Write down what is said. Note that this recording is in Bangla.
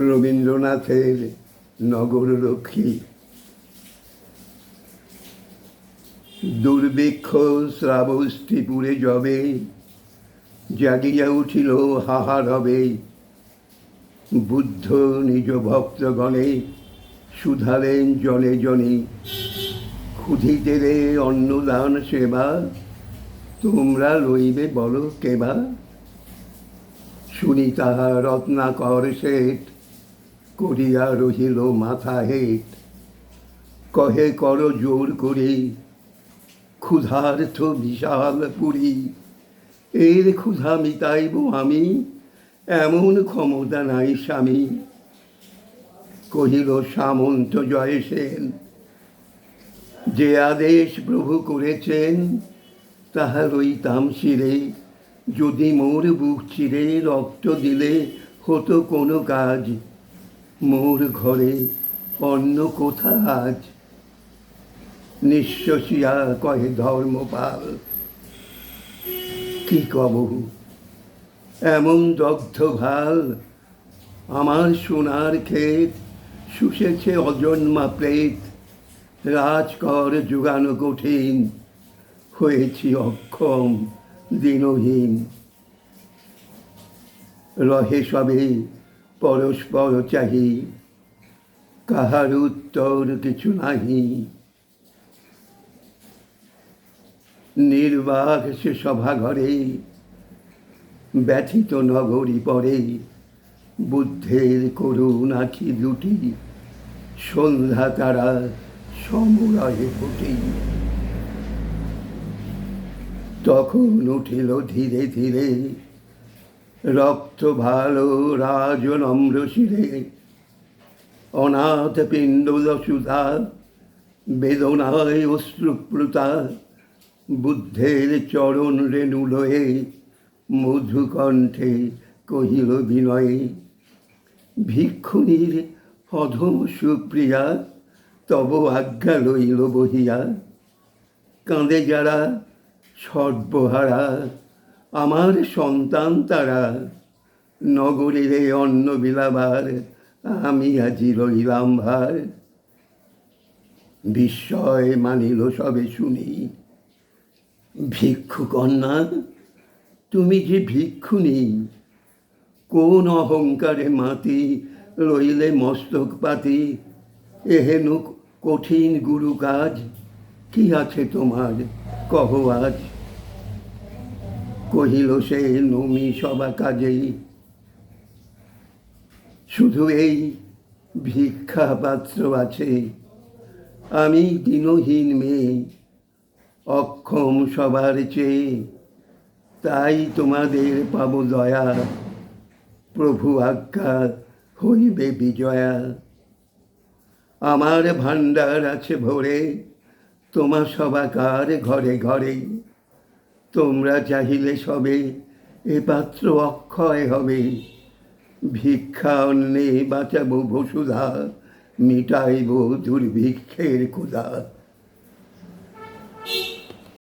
রবীন্দ্রনাথের নগর রক্ষী। দুর্ভিক্ষ শ্রাবস্তিপুরে যবে জাগিয়া উঠিল হাহা রবে বুদ্ধ নিজ ভক্তগণে সুধালেন জনে জনে ক্ষুধিতে রে অন্নদান সেবা, তোমরা লইবে বলো কেবা? শুনি তাহা রত্নাকর শেঠ করিয়া রহিল মাথা হেট কহে, কর জোর করে ক্ষুধার্থ বিশাল পুরী এর ক্ষুধা মিটাইব আমি, এমন ক্ষমতা নাই স্বামী। কহিল, সামন্ত জয় সেন যে আদেশ প্রভু করেছেন, তাহা রইতাম শিরে। যদি মোর বুক চিরে রক্ত দিলে হতো কোনো কাজ মোর ঘরে অন্য কোথা আজ? নিঃশ্বসিয়া কহে ধর্মপাল। কি কব? এমন দগ্ধ ভালো, আমার সোনার ক্ষেত শুষেছে অজন্মা প্রেত। রাজকর যোগানো কঠিন, হয়েছি অক্ষম দিনহীন। রহে সবে পরস্পর চাহি কাহার উত্তর কিছু নাহি। নির্বাক সে সভা ঘরে ব্যথিত নগরী পরে বুদ্ধের করুণ আখি দুটি? সন্ধ্যা তারা সমুরায়ে ফুটি। তখন উঠিল ধীরে ধীরে রক্ত ভালো রাজ নম্র শিরে অনাথ পিণ্ড সুধা, বেদনায় অশ্রুপ্লুতা, বুদ্ধের চরণ রেণু লয়ে মধুকণ্ঠে কহিল বিনয়ে, ভিক্ষুণীর অধম সুপ্রিয়া, তব আজ্ঞা লইল বহিয়া। কাঁদে যারা সর্বহারা আমার সন্তান তারা নগরীর অন্ন বিলাবার, আমি আজি রইলাম ভার বিস্ময় মানিল সবে শুনি। ভিক্ষু কন্যা, তুমি যে ভিক্ষুনি কোন অহংকারে মাতি রইলে মস্তক পাতি? এহেন কঠিন গুরু কাজ, কি আছে তোমার? কহ আজ। কহিল সে, নমি সবা কাজেই। শুধু এই ভিক্ষা পাত্র আছে। আমি দিনহীন মেয়ে, অক্ষম সবার চেয়ে। তাই তোমাদের পাব দয়া। প্রভু আজ্ঞা হইবে বিজয়া। আমার ভাণ্ডার আছে ভরে তোমার সবাকার ঘরে ঘরে। তোমরা চাহিলে সবে এ পাত্র অক্ষয় হবে। ভিক্ষা অন্যে বাঁচাবো বসুধা মিটাইব দুর্ভিক্ষের ক্ষুধা।